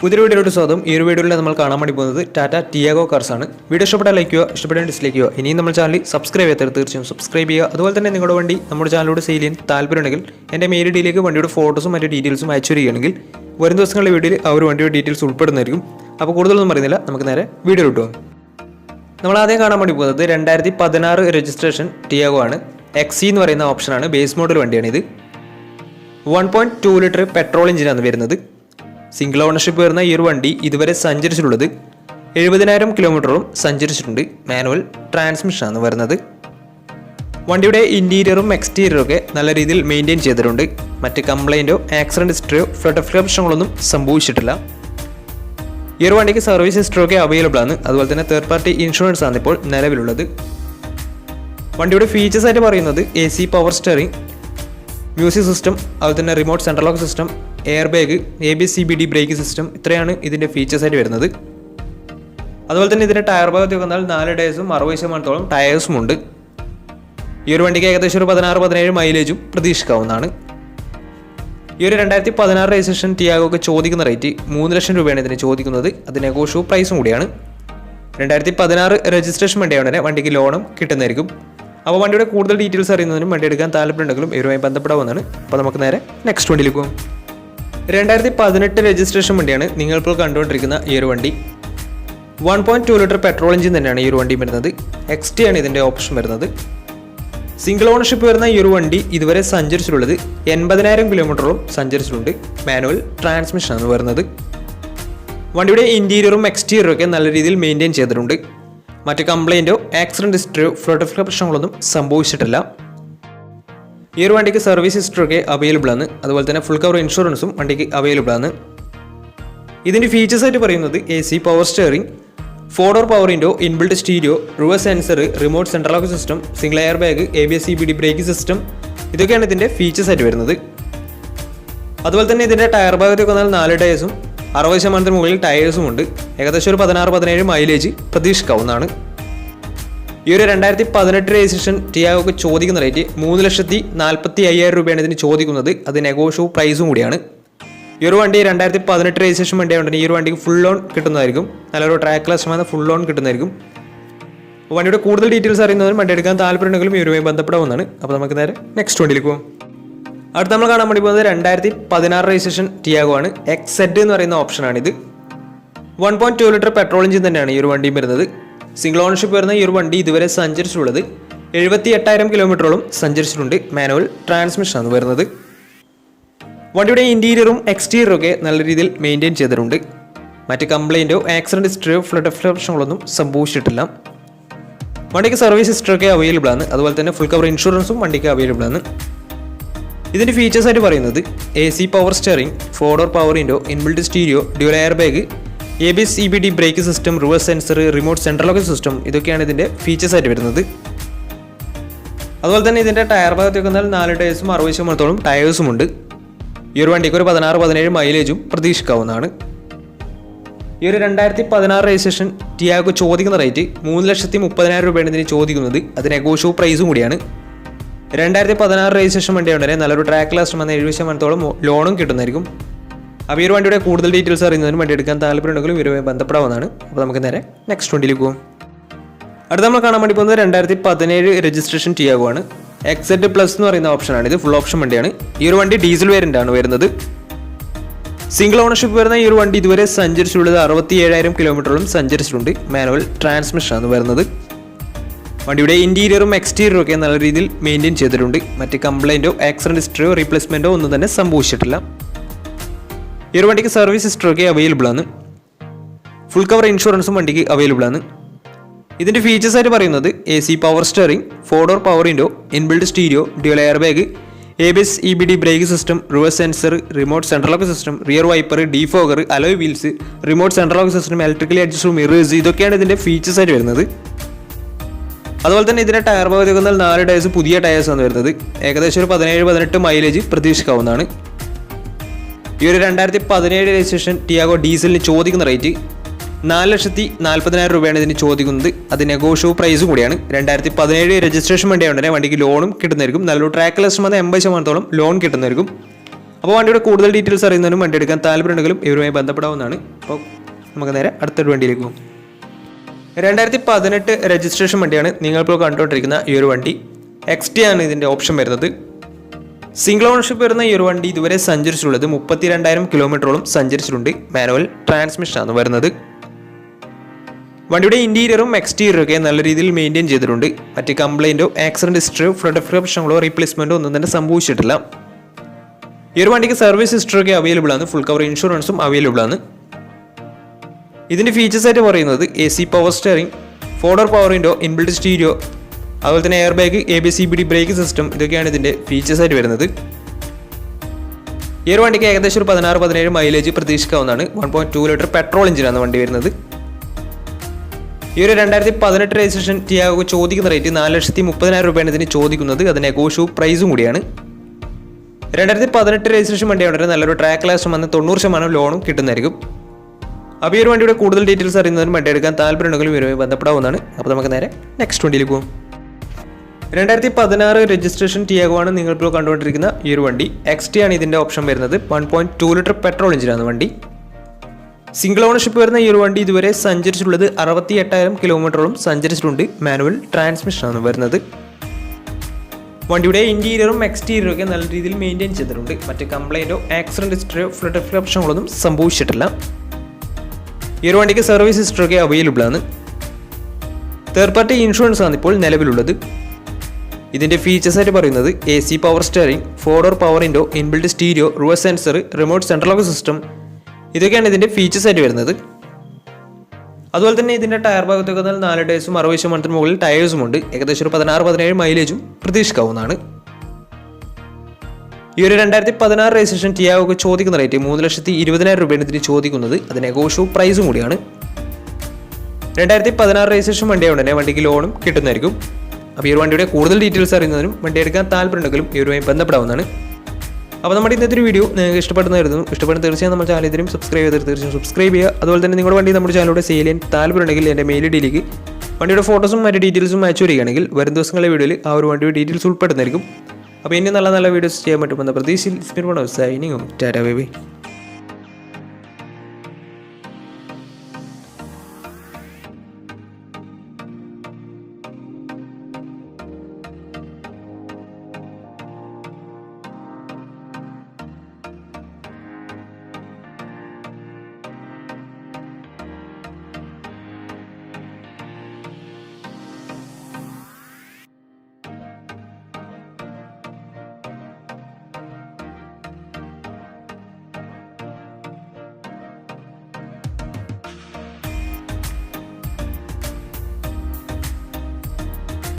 പുതിയ വീഡിയോയുടെ സ്വാഗതം. ഈ ഒരു വീഡിയോയിൽ നമ്മൾ കാണാൻ വേണ്ടി പോകുന്നത് ടാറ്റ ടിയാഗോ കാർസ് ആണ്. വീഡിയോ ഇഷ്ടപ്പെട്ടാൽ ലൈക്ക് ചെയ്യുക ഇഷ്ടപ്പെട്ടാൽ ഡിസ്ലൈക്ക് ചെയ്യുക. ഇനിയും നമ്മൾ ചാനൽ സബ്സ്ക്രൈബ് ചെയ്യാത്തവർ തീർച്ചയായും സബ്സ്ക്രൈബ് ചെയ്യുക. അതുപോലെ തന്നെ നിങ്ങളുടെ വണ്ടി നമ്മുടെ ചാനലോട് സെയിൽ ചെയ്യാൻ താല്പര്യമുണ്ടെങ്കിൽ എന്റെ മെയിൽ ഡിയിലേക്ക് വണ്ടിയുടെ ഫോട്ടോസും മറ്റു ഡീറ്റെയിൽസും അയച്ചു വരികയാണെങ്കിൽ വരും ദിവസങ്ങളിലെ വീഡിയോയിൽ ആ ഒരു വണ്ടിയുടെ ഡീറ്റെയിൽസ് ഉൾപ്പെടുന്നതായിരിക്കും. അപ്പോൾ കൂടുതലൊന്നും പറയുന്നില്ല നമുക്ക് നേരെ വീഡിയോ കിട്ടുക നമ്മൾ ആദ്യം കാണാൻ വേണ്ടി പോകുന്നത് രണ്ടായിരത്തി പതിനാറ് രജിസ്ട്രേഷൻ ടിയാഗോ ആണ്. എക്സി എന്ന് പറയുന്ന ഓപ്ഷനാണ് base model വണ്ടിയാണിത്. One point two litre petrol എഞ്ചിനാണ് വരുന്നത്. സിംഗിൾ ഓണർഷിപ്പ് വരുന്ന ഈ ഒരു വണ്ടി ഇതുവരെ സഞ്ചരിച്ചിട്ടുള്ളത് എഴുപതിനായിരം കിലോമീറ്ററും സഞ്ചരിച്ചിട്ടുണ്ട്. മാനുവൽ ട്രാൻസ്മിഷനാണ് വരുന്നത്. വണ്ടിയുടെ ഇന്റീരിയറും എക്സ്റ്റീരിയറും ഒക്കെ നല്ല രീതിയിൽ മെയിന്റെയിൻ ചെയ്തിട്ടുണ്ട്. മറ്റ് കംപ്ലൈന്റോ ആക്സിഡന്റ് ഹിസ്റ്ററിയോ ഫ്ലഡ് ഓഫ് പ്രശ്നങ്ങളൊന്നും സംഭവിച്ചിട്ടില്ല. ഈ ഒരു വണ്ടിക്ക് സർവീസ് ഹിസ്റ്ററി ഒക്കെ അവൈലബിൾ ആണ്. അതുപോലെ തന്നെ തേർഡ് പാർട്ടി ഇൻഷുറൻസ് ആണ് ഇപ്പോൾ നിലവിലുള്ളത്. വണ്ടിയുടെ ഫീച്ചേഴ്സ് ആയിട്ട് പറയുന്നത് A C power steering music system അതുപോലെ തന്നെ remote central lock system air bag A B C B D brake system ഇത്രയാണ് ഇതിന്റെ ഫീച്ചേഴ്സായിട്ട് വരുന്നത്. അതുപോലെ തന്നെ ഇതിന്റെ ടയർ ഭാഗത്ത് വന്നാൽ നാല് ഡേയ്സും അറുപത് ശതമാനത്തോളം ടയേഴ്സും ഉണ്ട്. ഈ ഒരു വണ്ടിക്ക് ഏകദേശം ഒരു പതിനാറ് പതിനേഴ് മൈലേജും പ്രതീക്ഷിക്കാവുന്നതാണ്. ഈ ഒരു രണ്ടായിരത്തി പതിനാറ് രജിസ്ട്രേഷൻ ടിയാഗോക്ക് ചോദിക്കുന്ന റേറ്റ് മൂന്ന് ലക്ഷം രൂപയാണ് ഇതിന് ചോദിക്കുന്നത്. അത് നെഗോഷ്യൂ പ്രൈസും കൂടിയാണ്. രണ്ടായിരത്തി പതിനാറ് രജിസ്ട്രേഷൻ വണ്ടിയാണ് വണ്ടിക്ക് ലോണും കിട്ടുന്നതായിരിക്കും. അപ്പോൾ വണ്ടിയുടെ കൂടുതൽ ഡീറ്റെയിൽസ് അറിയുന്നതിനും വണ്ടി എടുക്കാൻ താല്പര്യമുണ്ടെങ്കിലും ഇവരുമായി ബന്ധപ്പെടാവുന്നതാണ്. അപ്പോൾ നമുക്ക് നേരെ നെക്സ്റ്റ് വണ്ടിയിലേക്ക് പോകും. രണ്ടായിരത്തി പതിനെട്ട് രജിസ്ട്രേഷൻ വണ്ടിയാണ് നിങ്ങളിപ്പോൾ കണ്ടുകൊണ്ടിരിക്കുന്ന ഈ ഒരു വണ്ടി. One point two litre petrol engine തന്നെയാണ് ഈ ഒരു വണ്ടി വരുന്നത്. ടി ആണ് ഇതിന്റെ ഓപ്ഷൻ വരുന്നത്. സിംഗിൾ ഓണർഷിപ്പ് വരുന്ന ഈ ഒരു വണ്ടി ഇതുവരെ സഞ്ചരിച്ചിട്ടുള്ളത് എൺപതിനായിരം കിലോമീറ്ററോളം സഞ്ചരിച്ചിട്ടുണ്ട്. മാനുവൽ ട്രാൻസ്മിഷനാണ് വരുന്നത്. വണ്ടിയുടെ ഇന്റീരിയറും എക്സ്റ്റീരിയറും ഒക്കെ നല്ല രീതിയിൽ മെയിന്റെയിൻ ചെയ്തിട്ടുണ്ട്. മറ്റ് കംപ്ലൈന്റോ ആക്സിഡന്റ് ഹിസ്റ്ററിയോ ഫ്ലോട്ട് പ്രശ്നങ്ങളൊന്നും സംഭവിച്ചിട്ടില്ല. ഈ ഒരു വണ്ടിക്ക് സർവീസ് ഹിസ്റ്ററി ഒക്കെ അവൈലബിൾ ആണ്. അതുപോലെ തന്നെ ഫുൾ കവർ ഇൻഷുറൻസും വണ്ടിക്ക് അവൈലബിൾ ആണ്. ഇതിന്റെ ഫീച്ചേഴ്സ് ആയിട്ട് പറയുന്നത് A C power steering four door power window inbuilt stereo reverse sensor remote central lock system single air bag A B S C B D brake system ഇതൊക്കെയാണ് ഇതിന്റെ features ആയിട്ട് വരുന്നത്. അതുപോലെ തന്നെ ഇതിന്റെ ടയർ ഭാഗത്തേക്ക് വന്നാൽ നാല് ടയേഴ്സും അറുപത് ശതമാനത്തിന് മുകളിൽ ടയേഴ്സും ഉണ്ട്. ഏകദേശം ഒരു പതിനാറ് പതിനേഴ് മൈലേജ് പ്രതീക്ഷിക്കാവുന്നതാണ്. ഈ ഒരു രണ്ടായിരത്തി പതിനെട്ട് രജിസ്ട്രേഷൻ ടിയാഗോക്ക് ചോദിക്കുന്ന റേറ്റ് മൂന്ന് ലക്ഷത്തി നാൽപ്പത്തി അയ്യായിരം രൂപയാണ് ഇതിന് ചോദിക്കുന്നത്. അത് നെഗോഷ്യൂ പ്രൈസും കൂടിയാണ്. ഈ ഒരു വണ്ടി രണ്ടായിരത്തി പതിനെട്ട് രജിസ്ട്രേഷൻ വണ്ടിയായതുകൊണ്ട് ഈ ഒരു വണ്ടിക്ക് ഫുൾ ലോൺ കിട്ടുന്നതായിരിക്കും. നല്ലൊരു ട്രാക്ക് ക്ലാസ് ഫുൾ ലോൺ കിട്ടുന്നതായിരിക്കും. വണ്ടിയുടെ കൂടുതൽ ഡീറ്റെയിൽസ് അറിയുന്നതിനും വണ്ടി എടുക്കാൻ താല്പര്യമുണ്ടെങ്കിലും ഈ ഒരുമായി ബന്ധപ്പെടാവുന്നതാണ്. അപ്പോൾ നമുക്ക് നേരെ നെക്സ്റ്റ് വണ്ടിയിൽ പോകും അടുത്ത് നമ്മൾ കാണാൻ വേണ്ടി പോകുന്നത് രണ്ടായിരത്തി പതിനാറ് രജിസ്ട്രേഷൻ ടിയാഗോ ആണ്. എക്സെഡ് എന്ന് പറയുന്ന ഓപ്ഷനാണിത് one point two litre petrol engine തന്നെയാണ് ഈ ഒരു വണ്ടിയും വരുന്നത്. സിംഗിൾ ഓണർഷിപ്പ് വരുന്ന ഈ ഒരു വണ്ടി ഇതുവരെ സഞ്ചരിച്ചിട്ടുള്ളത് എഴുപത്തി എട്ടായിരം കിലോമീറ്ററോളം സഞ്ചരിച്ചിട്ടുണ്ട്. മാനുവൽ ട്രാൻസ്മിഷനാണ് വരുന്നത്. വണ്ടിയുടെ ഇന്റീരിയറും എക്സ്റ്റീരിയറും ഒക്കെ നല്ല രീതിയിൽ മെയിന്റെയിൻ ചെയ്തിട്ടുണ്ട്. മറ്റ് കംപ്ലൈന്റോ ആക്സിഡന്റ് ഹിസ്റ്ററിയോ ഫ്ലഡ് പ്രശ്നങ്ങളൊന്നും സംഭവിച്ചിട്ടില്ല. വണ്ടിക്ക് സർവീസ് ഹിസ്റ്ററി ഒക്കെ അവൈലബിൾ ആണ്. അതുപോലെ തന്നെ ഫുൾ കവർ ഇൻഷുറൻസും വണ്ടിക്ക് അവൈലബിൾ ആണ്. ഇതിന്റെ ഫീച്ചേഴ്സായിട്ട് പറയുന്നത് A C power steering four door power window stereo dual air bag A B C B D brake system reverse sensor remote central lock system ഇതൊക്കെയാണ് ഇതിന്റെ ഫീച്ചേഴ്സ് ആയിട്ട് വരുന്നത്. അതുപോലെ തന്നെ ഇതിന്റെ ടയർ ഭാഗത്തേക്ക് വന്നാൽ നാല് ടയേഴ്സും അറുപത് ശതമാനത്തോളം ടയേഴ്സും ഉണ്ട്. ഈ ഒരു വണ്ടിക്ക് ഒരു പതിനാറ് പതിനേഴ് മൈലേജും പ്രതീക്ഷിക്കാവുന്നതാണ്. ഈ ഒരു രണ്ടായിരത്തി പതിനാറ് രജിസ്ട്രേഷൻ ടിയാഗോ ചോദിക്കുന്ന റേറ്റ് മൂന്ന് ലക്ഷത്തി മുപ്പതിനായിരം രൂപയാണ് ഇതിന് ചോദിക്കുന്നത്. അത് നെഗോഷ്യൂ പ്രൈസും കൂടിയാണ്. രണ്ടായിരത്തി പതിനാറ് രജിസ്ട്രേഷൻ വണ്ടി നല്ലൊരു ട്രാക്ക് ലാസ്റ്റ് വന്ന എഴുപത് ശതമാനത്തോളം ലോണും കിട്ടുന്നതായിരിക്കും. അപ്പോൾ ഈ ഒരു വണ്ടിയുടെ കൂടുതൽ ഡീറ്റെയിൽസ് അറിയുന്നതിന് വണ്ടി എടുക്കാൻ താല്പര്യമുണ്ടെങ്കിലും ഇവരുമായി ബന്ധപ്പെടാവുന്നതാണ്. അപ്പോൾ നമുക്ക് നേരെ നെക്സ്റ്റ് വണ്ടിയിലേക്ക് പോകും അടുത്ത നമ്മൾ കാണാൻ വേണ്ടി പോകുന്നത് രണ്ടായിരത്തി പതിനേഴ് രജിസ്ട്രേഷൻ ടിയാഗോ ആണ് എക്സെറ്റ് പ്ലസ് എന്ന് പറയുന്ന ഓപ്ഷനാണ് ഇത് ഫുൾ ഓപ്ഷൻ വണ്ടിയാണ്. ഈ ഒരു വണ്ടി ഡീസൽ വേരിയന്റ് ആണ് വരുന്നത്. സിംഗിൾ ഓണർഷിപ്പ് വരുന്ന ഈ ഒരു വണ്ടി ഇതുവരെ സഞ്ചരിച്ചിട്ടുള്ളത് അറുപത്തി ഏഴായിരം കിലോമീറ്ററോളം സഞ്ചരിച്ചിട്ടുണ്ട് മാനുവൽ ട്രാൻസ്മിഷനാണ് വരുന്നത്. വണ്ടിയുടെ ഇന്റീരിയറും എക്സ്റ്റീരിയറും ഒക്കെ നല്ല രീതിയിൽ മെയിന്റെയിൻ ചെയ്തിട്ടുണ്ട്. മറ്റ് കംപ്ലൈന്റോ ആക്സിഡന്റ് ഹിസ്റ്ററിയോ റീപ്ലേസ്മെന്റോ ഒന്നും തന്നെ സംഭവിച്ചിട്ടില്ല. ഈ ഒരു വണ്ടിക്ക് സർവീസ് ഹിസ്റ്ററി ഒക്കെ അവൈലബിൾ ആണ്. ഫുൾ കവർ ഇൻഷുറൻസും വണ്ടിക്ക് അവൈലബിൾ ആണ്. ഇതിന്റെ ഫീച്ചേഴ്സ് ആയിട്ട് പറയുന്നത് A C power steering four door power window inbuilt stereo dual air bag A B S E B D brake system reverse sensor remote central lock system rear wiper defogger alloy wheels remote central lock system electrically adjust mirrors ഇതൊക്കെയാണ് ഇതിന്റെ features ആയിട്ട് വരുന്നത്. അതുപോലെ തന്നെ ഇതിന്റെ tyre ഭാഗത്തേക്ക് നാല് tyres പുതിയ ടയേഴ്സ് ആണ് വരുന്നത്. ഏകദേശം ഒരു പതിനേഴ് പതിനെട്ട് മൈലേജ് പ്രതീക്ഷിക്കാവുന്നതാണ്. ഈ ഒരു രണ്ടായിരത്തി പതിനേഴ് രജിസ്ട്രേഷൻ ടിയാഗോ ഡീസലിന് ചോദിക്കുന്ന റേറ്റ് നാല് ലക്ഷത്തി നാൽപ്പതിനായിരം രൂപയാണ് ഇതിന് ചോദിക്കുന്നത്. അത് നെഗോഷ്യബിൾ പ്രൈസും കൂടിയാണ്. രണ്ടായിരത്തി പതിനേഴ് രജിസ്ട്രേഷൻ വണ്ടിയായതുകൊണ്ട് തന്നെ വണ്ടിക്ക് ലോണും കിട്ടുന്നതായിരിക്കും. നല്ലൊരു ട്രാക്ക് ലക്ഷം വന്ന എൺപത് ശതമാനത്തോളം ലോൺ കിട്ടുന്നതായിരിക്കും. അപ്പോൾ വണ്ടിയുടെ കൂടുതൽ ഡീറ്റെയിൽസ് അറിയുന്നതിനും വണ്ടി എടുക്കാൻ താല്പര്യമുണ്ടെങ്കിലും ഇവരുമായി ബന്ധപ്പെടാവുന്നതാണ്. അപ്പോൾ നമുക്ക് നേരെ അടുത്തൊരു വണ്ടിയിലേക്ക് പോകും. രണ്ടായിരത്തി പതിനെട്ട് രജിസ്ട്രേഷൻ വണ്ടിയാണ് നിങ്ങളിപ്പോൾ കണ്ടുകൊണ്ടിരിക്കുന്ന ഈ ഒരു വണ്ടി. എക്സ് ആണ് ഇതിന്റെ ഓപ്ഷൻ വരുന്നത്. സിംഗിൾ ഓണർഷിപ്പ് വരുന്ന ഈ ഒരു വണ്ടി ഇതുവരെ സഞ്ചരിച്ചിട്ടുള്ളത് മുപ്പത്തി രണ്ടായിരം കിലോമീറ്ററോളം സഞ്ചരിച്ചിട്ടുണ്ട്. മാനുവൽ ട്രാൻസ്മിഷനാണ് വരുന്നത്. വണ്ടിയുടെ ഇന്റീരിയറും എക്സ്റ്റീരിയറും ഒക്കെ നല്ല രീതിയിൽ മെയിന്റെയിൻ ചെയ്തിട്ടുണ്ട്. മറ്റ് കംപ്ലൈന്റോ ആക്സിഡന്റ് ഹിസ്റ്ററിയോ ഫ്രണ്ട് ഫ്രണ്ട് പ്രശ്നങ്ങളോ റീപ്ലേസ്മെന്റോ ഒന്നും തന്നെ സംഭവിച്ചിട്ടില്ല. ഈ ഒരു വണ്ടിക്ക് സർവീസ് ഹിസ്റ്ററി ഒക്കെ അവൈലബിൾ ആണ്. ഫുൾ കവർ ഇൻഷുറൻസും അവൈലബിൾ ആണ്. ഇതിന്റെ ഫീച്ചേഴ്സ് ആയിട്ട് പറയുന്നത് A C power steering four door power window inbuilt stereo അതുപോലെ തന്നെ air bag A B C B D brake system ഇതൊക്കെയാണ് ഇതിന്റെ ഫീച്ചേഴ്സ് ആയിട്ട് വരുന്നത്. ഈ ഒരു വണ്ടിക്ക് ഏകദേശം ഒരു പതിനാറ് പതിനേഴ് മൈലേജ് പ്രതീക്ഷിക്കാവുന്നതാണ്. One point two litre petrol എഞ്ചിനാണ് വണ്ടി വരുന്നത്. ഈ ഒരു രണ്ടായിരത്തി പതിനെട്ട് രജിസ്ട്രേഷൻ ടിയാഗോ ചോദിക്കുന്ന റേറ്റ് നാല് ലക്ഷത്തി മുപ്പതിനായിരം രൂപയാണ് ഇതിന് ചോദിക്കുന്നത്. അത് നെഗോഷ്യൂ പ്രൈസും കൂടിയാണ്. രണ്ടായിരത്തി പതിനെട്ട് രജിസ്ട്രേഷൻ വണ്ടിയാണെങ്കിൽ നല്ലൊരു ട്രാക്ക് ലാസ്റ്റ് വന്ന് തൊണ്ണൂറ് ശതമാനം ലോണും കിട്ടുന്നതായിരിക്കും. അപ്പോൾ ഈ ഒരു വണ്ടിയുടെ കൂടുതൽ ഡീറ്റെയിൽസ് അറിയുന്നതിന് വണ്ടി എടുക്കാൻ താല്പര്യമുണ്ടെങ്കിലും ഇവരുമായി ബന്ധപ്പെടാവുന്നതാണ്. അപ്പോൾ നമുക്ക് നേരെ നെക്സ്റ്റ് വണ്ടിയിൽ പോകും രണ്ടായിരത്തി പതിനാറ് രജിസ്ട്രേഷൻ ടിയാഗോ ആണ് നിങ്ങളിപ്പോൾ കണ്ടുകൊണ്ടിരിക്കുന്ന ഈ ഒരു വണ്ടി എക്സ് ടി ആണ് ഇതിന്റെ ഓപ്ഷൻ വരുന്നത്. One point two litre petrol എഞ്ചിനാണ് വണ്ടി. സിംഗിൾ ഓണർഷിപ്പ് വരുന്ന ഈ ഒരു വണ്ടി ഇതുവരെ സഞ്ചരിച്ചിട്ടുള്ളത് അറുപത്തി എട്ടായിരം കിലോമീറ്ററോളം സഞ്ചരിച്ചിട്ടുണ്ട്. മാനുവൽ ട്രാൻസ്മിഷനാണ് വരുന്നത്. വണ്ടിയുടെ ഇന്റീരിയറും എക്സ്റ്റീരിയറും ഒക്കെ നല്ല രീതിയിൽ മെയിന്റെയിൻ ചെയ്തിട്ടുണ്ട്. മറ്റ് കംപ്ലൈന്റോ ആക്സിഡന്റ് ഹിസ്റ്ററിയോ ഫ്ലഡ് പ്രശ്നങ്ങളൊന്നും സംഭവിച്ചിട്ടില്ല. ഈ ഒരു വണ്ടിക്ക് സർവീസ് ഹിസ്റ്ററി ഒക്കെ അവൈലബിൾ ആണ്. തേർഡ് പാർട്ടി ഇൻഷുറൻസ് ആണ് ഇപ്പോൾ നിലവിലുള്ളത്. ഇതിന്റെ ഫീച്ചേഴ്സ് ആയിട്ട് പറയുന്നത് A C power steering four door power window inbuilt stereo reverse sensor remote central lock system ഇതൊക്കെയാണ് ഇതിന്റെ ഫീച്ചേഴ്സ് ആയിട്ട് വരുന്നത്. അതുപോലെ തന്നെ ഇതിന്റെ ടയർ ഭാഗത്തൊക്കെ നല്ല നാല് ടയേഴ്സും അറുപത് ശതമാനത്തിന് മുകളിൽ ടയേഴ്സും ഉണ്ട്. ഏകദേശം ഒരു പതിനാറ് പതിനേഴ് മൈലേജും പ്രതീക്ഷിക്കാവുന്നതാണ്. ഈ ഒരു രണ്ടായിരത്തി പതിനാറ് രജിസ്ട്രേഷൻ ടിയാഗോക്ക് ചോദിക്കുന്ന റേറ്റ് മൂന്ന് ലക്ഷത്തി ഇരുപതിനായിരം രൂപയാണ് ഇതിന് ചോദിക്കുന്നത്. അത് നെഗോഷ്യൂ പ്രൈസും കൂടിയാണ്. രണ്ടായിരത്തി പതിനാറ് രജിസ്ട്രേഷൻ വണ്ടിയായതുകൊണ്ട് തന്നെ വണ്ടിക്ക് ലോണും കിട്ടുന്നതായിരിക്കും. അപ്പോൾ ഈ ഒരു വണ്ടിയുടെ കൂടുതൽ ഡീറ്റെയിൽസ് അറിയുന്നതിനും വണ്ടി എടുക്കാൻ താല്പര്യമുണ്ടെങ്കിലും ഈ ഒരുമായി ബന്ധപ്പെടാവുന്നതാണ്. അപ്പോൾ നമ്മുടെ ഇന്നത്തെ ഒരു വീഡിയോ നിങ്ങൾക്ക് ഇഷ്ടപ്പെടുന്നതായിരുന്നു ഇഷ്ടപ്പെടുന്ന തീർച്ചയായും നമ്മുടെ ചാനൽ ഇതിനും സബ്സ്ക്രൈബ് ചെയ്ത് തീർച്ചയായും സബ്സ്ക്രൈബ് ചെയ്യുക. അതുപോലെ തന്നെ നിങ്ങളുടെ വണ്ടി നമ്മുടെ ചാനലിലൂടെ സെയിൽ ചെയ്യാൻ താല്പര്യമുണ്ടെങ്കിൽ എന്റെ മെയിൽ ഡിയിലേക്ക് വണ്ടിയുടെ ഫോട്ടോസും മറ്റു ഡീറ്റെയിൽസും അയച്ചു വരികയാണെങ്കിൽ വരും ദിവസങ്ങളിലെ വീഡിയോയിൽ ആ ഒരു വണ്ടിയുടെ ഡീറ്റെയിൽസ് ഉൾപ്പെടുന്നതായിരിക്കും. അപ്പോൾ ഇനി നല്ല നല്ല വീഡിയോസ് ചെയ്യാൻ പറ്റുമെന്ന പ്രതീക്ഷയിൽ സൈനിങ്ങും ടാറ്റാ ബേബി